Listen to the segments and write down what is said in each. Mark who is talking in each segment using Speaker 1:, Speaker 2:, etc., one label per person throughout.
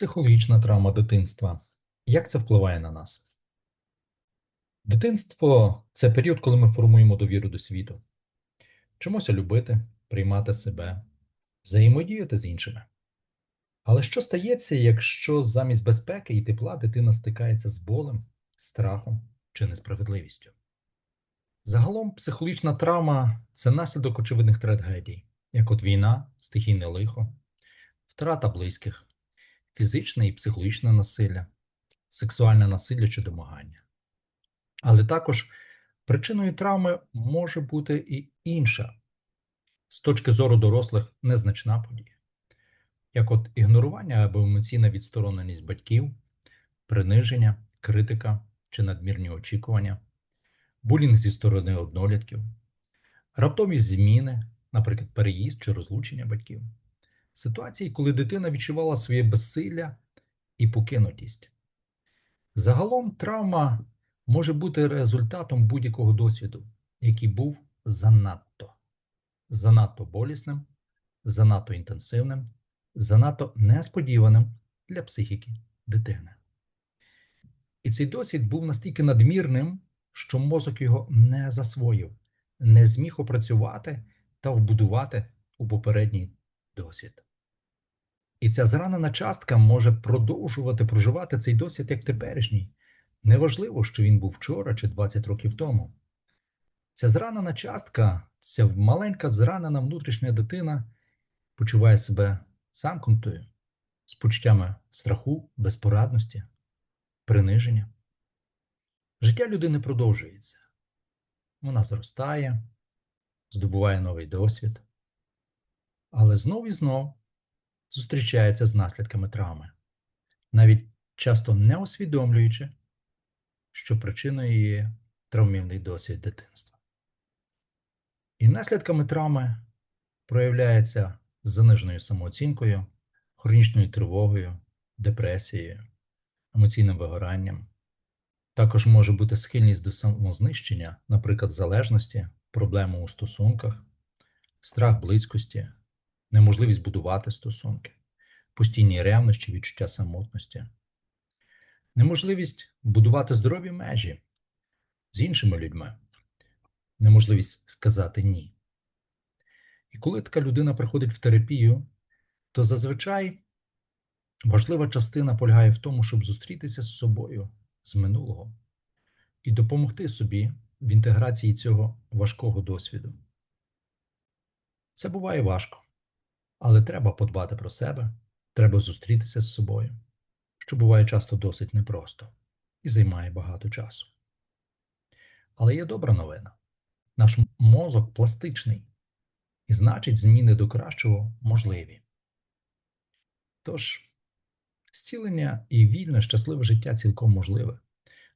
Speaker 1: Психологічна травма дитинства. Як це впливає на нас? Дитинство це період, коли ми формуємо довіру до світу, вчимося любити, приймати себе, взаємодіяти з іншими. Але що стається, якщо замість безпеки і тепла дитина стикається з болем, страхом чи несправедливістю? Загалом психологічна травма це наслідок очевидних трагедій, як от війна, стихійне лихо, втрата близьких, фізичне і психологічне насилля, сексуальне насилля чи домагання. Але також причиною травми може бути і інша, з точки зору дорослих, незначна подія, як от ігнорування або емоційна відстороненість батьків, приниження, критика чи надмірні очікування, булінг зі сторони однолітків, раптові зміни, наприклад, переїзд чи розлучення батьків, ситуації, коли дитина відчувала своє безсилля і покинутість. Загалом травма може бути результатом будь-якого досвіду, який був занадто, занадто болісним, занадто інтенсивним, занадто несподіваним для психіки дитини. І цей досвід був настільки надмірним, що мозок його не засвоїв, не зміг опрацювати та вбудувати у попередній досвід. І ця зранена частка може продовжувати проживати цей досвід як теперішній. Неважливо, що він був вчора чи 20 років тому. Ця зранена частка, ця маленька зранена внутрішня дитина почуває себе замкнутою, з почуттями страху, безпорадності, приниження. Життя людини продовжується. Вона зростає, здобуває новий досвід, але знов і знов зустрічається з наслідками травми, навіть часто не усвідомлюючи, що причиною є травмівний досвід дитинства. І наслідками травми проявляється заниженою самооцінкою, хронічною тривогою, депресією, емоційним вигоранням. Також може бути схильність до самознищення, наприклад, залежності, проблеми у стосунках, страх близькості, неможливість будувати стосунки, постійні ревнощі, відчуття самотності, неможливість будувати здорові межі з іншими людьми, неможливість сказати ні. І коли така людина приходить в терапію, то зазвичай важлива частина полягає в тому, щоб зустрітися з собою з минулого і допомогти собі в інтеграції цього важкого досвіду. Це буває важко, але треба подбати про себе, треба зустрітися з собою, що буває часто досить непросто і займає багато часу. Але є добра новина: наш мозок пластичний, і значить, зміни до кращого можливі. Тож, зцілення і вільне, щасливе життя цілком можливе.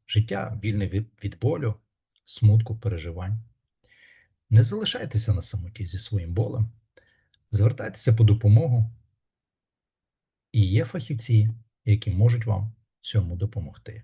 Speaker 1: Життя вільне від, болю, смутку, переживань. Не залишайтеся на самоті зі своїм болем, звертайтеся по допомогу, і є фахівці, які можуть вам цьому допомогти.